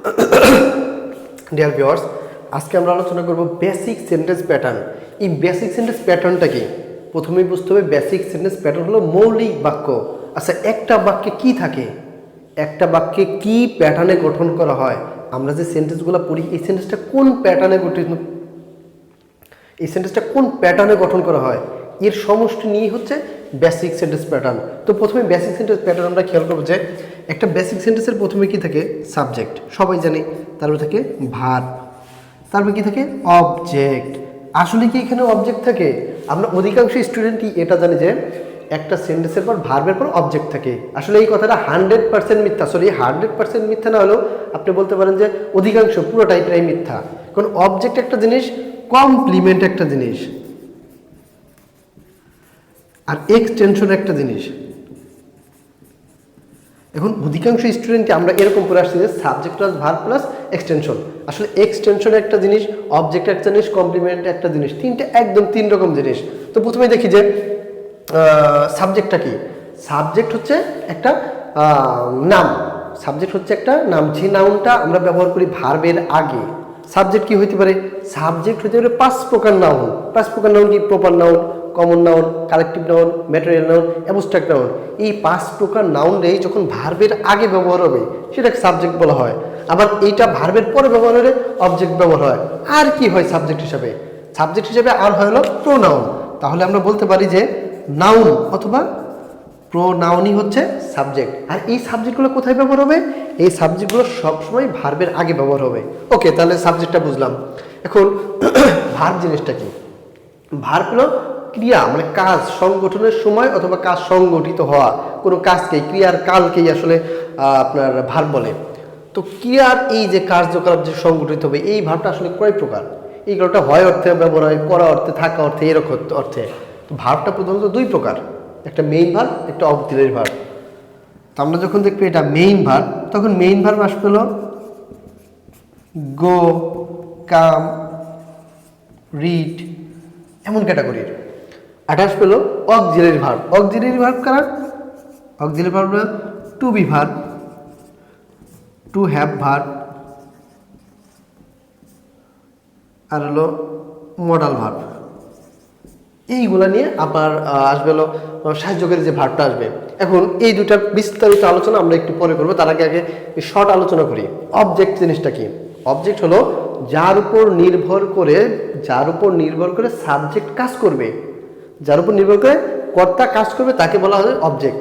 Dear viewers আজকে আমরা আলোচনা করব বেসিক সেন্টেন্স প্যাটার্ন এই বেসিক সেন্টেন্স প্যাটার্নটা কি? প্রথমেই বুঝতে হবে বেসিক সেন্টেন্স প্যাটার্ন হলো মৌলিক বাক্য। আচ্ছা একটা বাক্যে কি থাকে? একটা বাক্যে কি প্যাটার্নে গঠন করা হয়? আমরা যে সেন্টেন্সগুলো পড়ি, এই সেন্টেন্সটা কোন প্যাটার্নে গঠিত? এই সেন্টেন্সটা কোন প্যাটার্নে গঠন করা হয়? এর সমষ্টি নিয়েই হচ্ছে বেসিক সেন্টেন্স প্যাটার্ন তো প্রথমে বেসিক সেন্টেন্স প্যাটার্ন আমরা খেয়াল করব যে একটা বেসিক সেন্টেন্সের প্রথমে কি থাকে? সাবজেক্ট সবাই জানি। তারপর থাকে ভার তারপর কি থাকে? অবজেক্ট আসলে কি এখানে অবজেক্ট থাকে? আমরা অধিকাংশ স্টুডেন্টই এটা জানি যে একটা সেন্টেন্সের পর ভার্বের পর অবজেক্ট থাকে। আসলে এই কথাটা হান্ড্রেড পার্সেন্ট মিথ্যা। সরি হান্ড্রেড পার্সেন্ট মিথ্যা না হলেও আপনি বলতে পারেন যে অধিকাংশ পুরোটাই প্রায় মিথ্যা। কারণ অবজেক্ট একটা জিনিস কমপ্লিমেন্ট একটা জিনিস। আর এক্সটেনশন একটা জিনিস। এখন অধিকাংশ স্টুডেন্টকে আমরা এরকম করে আসছি যে subject plus verb plus extension আসলে এক্সটেনশন একটা জিনিস অবজেক্ট একটা জিনিস কমপ্লিমেন্ট একটা জিনিস, তিনটে একদম তিন রকম জিনিস। তো প্রথমে দেখি যে সাবজেক্টটা কি? সাবজেক্ট হচ্ছে একটা নাম। সাবজেক্ট হচ্ছে একটা নাম। যে নাউনটা আমরা ব্যবহার করি ভার্বের আগে। সাবজেক্ট কি হইতে পারে? সাবজেক্ট হইতে পারে পাঁচ প্রকার নাউন পাঁচ প্রকার নাউন কি? Proper noun common noun collective noun material noun abstract noun এই পাঁচ প্রকার নাউনটাই যখন ভার্বের আগে ব্যবহার হবে, সেটাকে সাবজেক্ট বলা হয়। আবার এইটা ভার্বের পরে ব্যবহার হলে অবজেক্ট ব্যবহার হয়। আর কি হয় সাবজেক্ট হিসাবে? সাবজেক্ট হিসাবে আর হয় হলো প্রোনাউন তাহলে আমরা বলতে পারি যে নাউন অথবা প্রোনাউনই হচ্ছে সাবজেক্ট আর এই সাবজেক্টগুলো কোথায় ব্যবহার হবে? এই সাবজেক্টগুলো সবসময় ভার্বের আগে ব্যবহার হবে। ওকে তাহলে সাবজেক্টটা বুঝলাম। এখন ভার্ব জিনিসটা কি? ভার্ব হলো ক্রিয়া মানে কাজ সংগঠনের সময় অথবা কাজ সংগঠিত হওয়া, কোনো কাজকে, ক্রিয়ার কালকেই আসলে আপনার ভার বলে। তো ক্রিয়ার এই যে কার্যকলাপ যে সংগঠিত হবে, এই ভাবটা আসলে কয় প্রকার? এই গল্পটা হয় অর্থে ব্যবহার হয়, করা অর্থে, থাকা অর্থে এরকম অর্থে। তো ভাবটা প্রধানত দুই প্রকার, একটা মেইন ভার, একটা অবদিলের ভার। তো আমরা যখন দেখব এটা মেইন ভার, তখন মেইন ভার্ব আসবে হলো গো, কাম রিড এমন ক্যাটাগরির আঠাশ পেল অক্সিলারি ভার্ব অক্সিলারি ভার্ব কারা? Auxiliary verb to be verb to have verb আর হলো মডাল ভার্ব এইগুলা নিয়ে আবার আসবে হলো সাহায্যকারী যে ভার্বটা আসবে। এখন এই দুটা বিস্তারিত আলোচনা আমরা একটু পরে করব। তার আগে আগে শর্ট আলোচনা করি। অবজেক্ট জিনিসটা কি? অবজেক্ট হলো যার উপর নির্ভর করে, যার উপর নির্ভর করে সাবজেক্ট কাজ করবে। যার উপর নির্ভর করে কর্তা কাজ করবে তাকে বলা হয় অবজেক্ট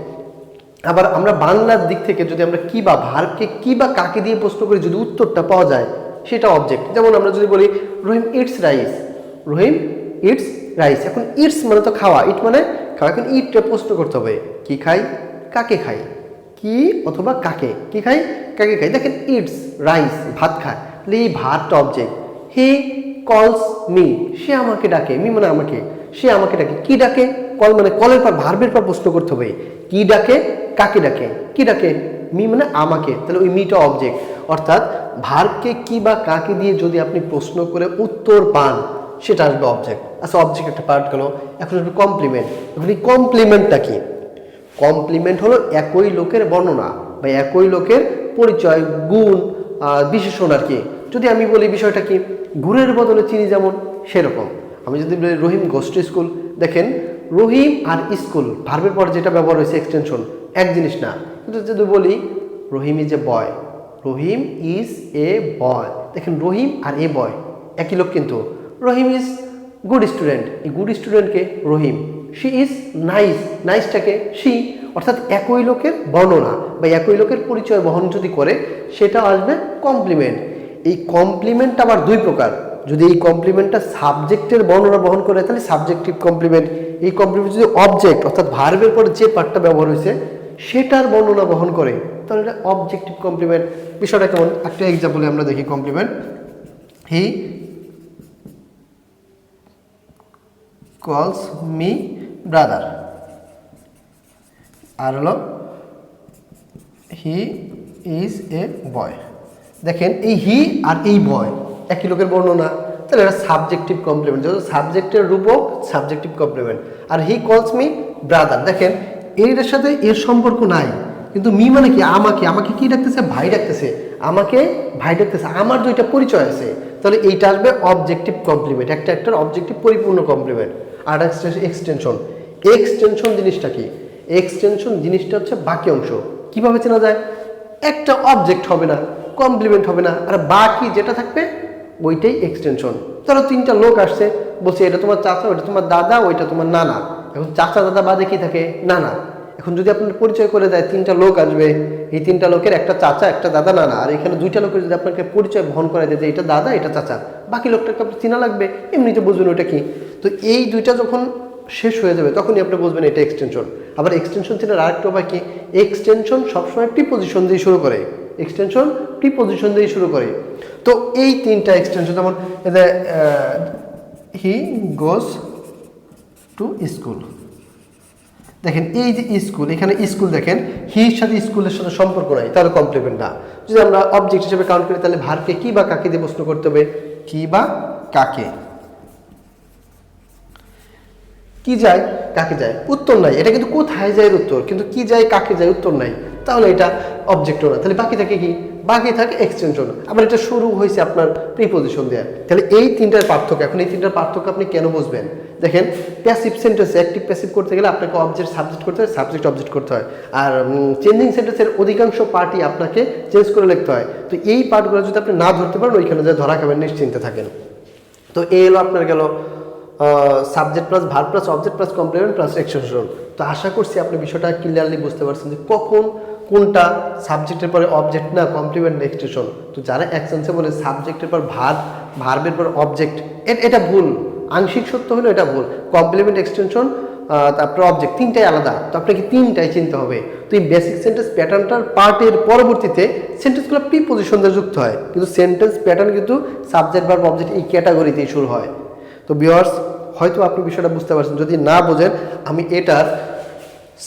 আবার আমরা বাংলার দিক থেকে যদি আমরা কি বা ভার্বকে কি বা কাকে দিয়ে প্রশ্ন করি, যদি উত্তরটা পাওয়া যায়, সেটা অবজেক্ট যেমন আমরা যদি বলি, Rahim eats rice Rahim eats rice এখন ইটস মানে তো খাওয়া ইট মানে খাওয়া। এখন ইটটা প্রশ্ন করতে হবে, কি খাই, কাকে খাই? কি অথবা কাকে? কি খাই, কাকে খাই? দেখেন ইটস রাইস ভাত খায়। তাহলে এই ভাতটা অবজেক্ট হি কলস মি সে আমাকে ডাকে, মি মানে আমাকে। সে আমাকে ডাকে, কি ডাকে? কল মানে কলের পর, ভার্বের পর প্রশ্ন করতে হবে, কি ডাকে? কাকে ডাকে? কি ডাকে? মি মানে আমাকে, তাহলে ওই মিটা অবজেক্ট অর্থাৎ ভার্বকে কি বা কাকে দিয়ে যদি আপনি প্রশ্ন করে উত্তর পান, সেটা আসবে অবজেক্ট আচ্ছা অবজেক্ট একটা পার্ট গেল, এখন আসবে কমপ্লিমেন্ট এখন এই কমপ্লিমেন্টটা কি? কমপ্লিমেন্ট হলো একই লোকের বর্ণনা বা একই লোকের পরিচয়, গুণ বিশেষণ আর কি। যদি আমি বলি বিষয়টা কি? গুড়ের বদলে চিনি যেমন, সেরকম। আমি যদি বলি রহিম গোষ্ঠ স্কুল দেখেন রহিম আর স্কুল ভার্বের পর যেটা ব্যবহার হয়েছে এক্সটেনশন এক জিনিস না। কিন্তু যদি বলি রহিম is a boy Rahim is a বয় দেখেন রহিম আর এ বয় একই লোক কিন্তু। রহিম ইজ গুড স্টুডেন্ট এই গুড স্টুডেন্টকে রহিম শি ইজ নাইস নাইসটাকে শি অর্থাৎ একই লোকের বর্ণনা বা একই লোকের পরিচয় বহন যদি করে, সেটা আসবে কমপ্লিমেন্ট এই কমপ্লিমেন্ট আবার দুই প্রকার। যদি এই কমপ্লিমেন্টটা সাবজেক্টের বর্ণনা বহন করে, তাহলে সাবজেক্টিভ কমপ্লিমেন্ট এই কমপ্লিমেন্ট যদি অবজেক্ট অর্থাৎ ভার্বের পরে যে পার্টটা ব্যবহার হয়েছে, সেটার বর্ণনা বহন করে, তাহলে এটা অবজেক্টিভ কমপ্লিমেন্ট বিষয়টা কেমন? একটা এক্সাম্পলে আমরা দেখি কমপ্লিমেন্ট হি কলস মি ব্রাদার আর হলো হি ইজ এ বয় দেখেন, এই হি আর এই বয় একই লোকের বর্ণনা। তাহলে এটা সাবজেক্টিভ কমপ্লিমেন্ট যেহেতু সাবজেক্টের রূপক সাবজেক্টিভ কমপ্লিমেন্ট আর হি কলস মি ব্রাদার দেখেন এর সাথে এর সম্পর্ক নাই। কিন্তু মি মানে কি? আমাকে। আমাকে কি ডাকতেছে? ভাই ডাকতেছে। আমাকে ভাই ডাকতেছে। আমার দুইটা পরিচয় আছে। তাহলে এইটা আসবে অবজেক্টিভ কমপ্লিমেন্ট একটা একটার অবজেক্টিভ পরিপূর্ণ কমপ্লিমেন্ট আর এক্সটেনশন এক্সটেনশন জিনিসটা কি? এক্সটেনশন জিনিসটা হচ্ছে বাকি অংশ। কীভাবে চেনা যায়? একটা অবজেক্ট হবে না কমপ্লিমেন্ট হবে না। আর বাকি যেটা থাকবে ওইটাই এক্সটেনশন ধরো তিনটা লোক আসছে, বলছে, এটা তোমার চাচা ওইটা তোমার দাদা, ওইটা তোমার নানা। এখন চাচা, দাদা বাদে কি থাকে? নানা। এখন যদি আপনার পরিচয় করে দেয়, তিনটা লোক আসবে, এই তিনটা লোকের একটা চাচা, একটা দাদা, নানা। আর এখানে দুইটা লোকের যদি আপনাকে পরিচয় বহন করে দেয় যে এটা দাদা, এটা চাচা, বাকি লোকটাকে আপনার চেনা লাগবে, এমনিতে বুঝবেন ওটা কি। তো এই দুইটা যখন শেষ হয়ে যাবে, তখনই আপনি বুঝবেন এটা এক্সটেনশন আবার এক্সটেনশন চেনার আরেকটা উপায় কি? এক্সটেনশন সবসময় প্রিপোজিশন দিয়ে শুরু করে। এক্সটেনশন প্রিপোজিশন দিয়ে শুরু করে। তো এই তিনটা এক্সটেনশন যেমন হি গোজ টু স্কুল দেখেন, এই যে স্কুল এখানে স্কুল দেখেন হির সাথে স্কুলের সাথে সম্পর্ক নাই, তাহলে কমপ্লিমেন্ট না। যদি আমরা অবজেক্ট হিসেবে কাউন্ট করি, তাহলে ভারকে কি বা কাকে দিয়ে প্রশ্ন করতে হবে? কি বা কাকে? কি যায়, কাকে যায়? উত্তর নাই। এটা কিন্তু কোথায় যায় উত্তর? কিন্তু কি যায়, কাকে যায়, উত্তর নাই। তাহলে এটা অবজেক্টও না। তাহলে বাকি থাকে কি? বাকি থাকে এক্সটেনশন আবার এটা শুরু হয়েছে আপনার প্রিপোজিশন দেওয়া তাহলে এই তিনটার পার্থক্য, এখন এই তিনটার পার্থক্য আপনি কেন বুঝবেন? দেখেন প্যাসিভ সেন্টেন্সে অ্যাক্টিভ প্যাসিভ করতে গেলে আপনাকে অবজেক্ট সাবজেক্ট করতে হয় সাবজেক্ট অবজেক্ট করতে হয়। আর চেঞ্জিং সেন্টেন্সের অধিকাংশ পার্টই আপনাকে চেঞ্জ করে লিখতে হয়। তো এই পার্টগুলো যদি আপনি না ধরতে পারেন, ওইখানে যে ধরা খাবেন, নিশ্চিন্তে থাকেন। তো এ হলো আপনার গেল subject plus verb plus object plus complement plus extension তো আশা করছি আপনি বিষয়টা ক্লিয়ারলি বুঝতে পারছেন যে কখন কোনটা সাবজেক্টের পরে অবজেক্ট না কমপ্লিমেন্ট এক্সটেনশন তো যারা অ্যাকশনসে বলে সাবজেক্টের পর ভার ভার্বের পর অবজেক্ট এটা ভুল। আংশিক সত্য হলো এটা ভুল। কমপ্লিমেন্ট এক্সটেনশন তারপরে অবজেক্ট তিনটাই আলাদা। তো আপনাকে তিনটাই চিনতে হবে। তো এই বেসিক সেন্টেন্স প্যাটার্নটার পার্টের পরবর্তীতে সেন্টেন্সগুলো প্রিপোজিশন দিয়ে যুক্ত হয়। কিন্তু সেন্টেন্স প্যাটার্ন কিন্তু সাবজেক্ট বা অবজেক্ট এই ক্যাটাগরিতেই শুরু হয়। তো ভিওয়ার্স হয়তো আপনি বিষয়টা বুঝতে পারছেন। যদি না বোঝেন, আমি এটার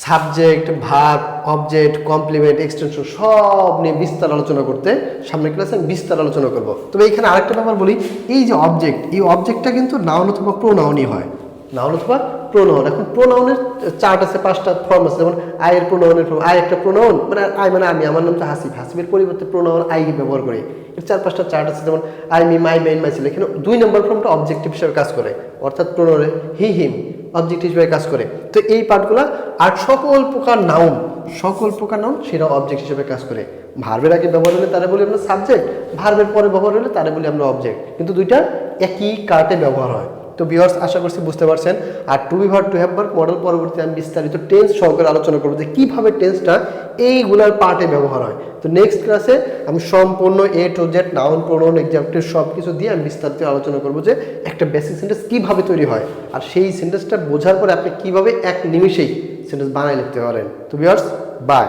সাবজেক্ট ভাব অবজেক্ট কমপ্লিমেন্ট এক্সটেনশন সব নিয়ে বিস্তার আলোচনা করতে সামনে ক্লাসে আমি বিস্তার আলোচনা করব। তবে এখানে আরেকটা ব্যাপার বলি, এই যে অবজেক্ট এই অবজেক্টটা কিন্তু নাউন অথবা প্রোনাউনই হয়। নাউন অথবা প্রোনাউন এখন প্রোনাউনের চার্ট আছে, পাঁচটা ফর্ম আছে, যেমন আয়ের প্রোনাউনের ফর্ম আয় একটা প্রোনাউন মানে আই মানে আমি, আমার নাম তো হাসিফ। হাসিফের পরিবর্তে প্রোনাউন আই ব্যবহার করি। এর চার পাঁচটা চার্ট আছে, যেমন I me my mine my ছিল। এখানে দুই নম্বর ফর্মটা অবজেক্টিভ হিসেবে কাজ করে। অর্থাৎ প্রোনাউনে হি হিম অবজেক্ট হিসেবে কাজ করে। তো এই পার্টগুলো আর সকল প্রকার নাউন সকল প্রকার নাউন সেটা অবজেক্ট হিসেবে কাজ করে। ভার্বের আগে ব্যবহার হলে তারা বলি আমরা সাবজেক্ট ভার্বের পরে ব্যবহার হলে তারা বলি আমরা অবজেক্ট কিন্তু দুইটা একই কার্টে ব্যবহার হয়। তো ভিউয়ার্স আশা করছি বুঝতে পারছেন। আর to be verb to have verb modal পরবর্তী আমি বিস্তারিত টেন্স সহকারে আলোচনা করব যে কীভাবে টেন্সটা এইগুলার পার্টে ব্যবহার হয়। তো নেক্সট ক্লাসে আমি সম্পূর্ণ A to Z noun pronoun example সব কিছু দিয়ে আমি বিস্তারিত আলোচনা করব যে একটা বেসিক সেন্টেন্স কীভাবে তৈরি হয়। আর সেই সেন্টেন্সটা বোঝার পরে আপনি কীভাবে এক নিমিষেই সেন্টেন্স বানায় লিখতে পারেন। তো ভিউয়ার্স বাই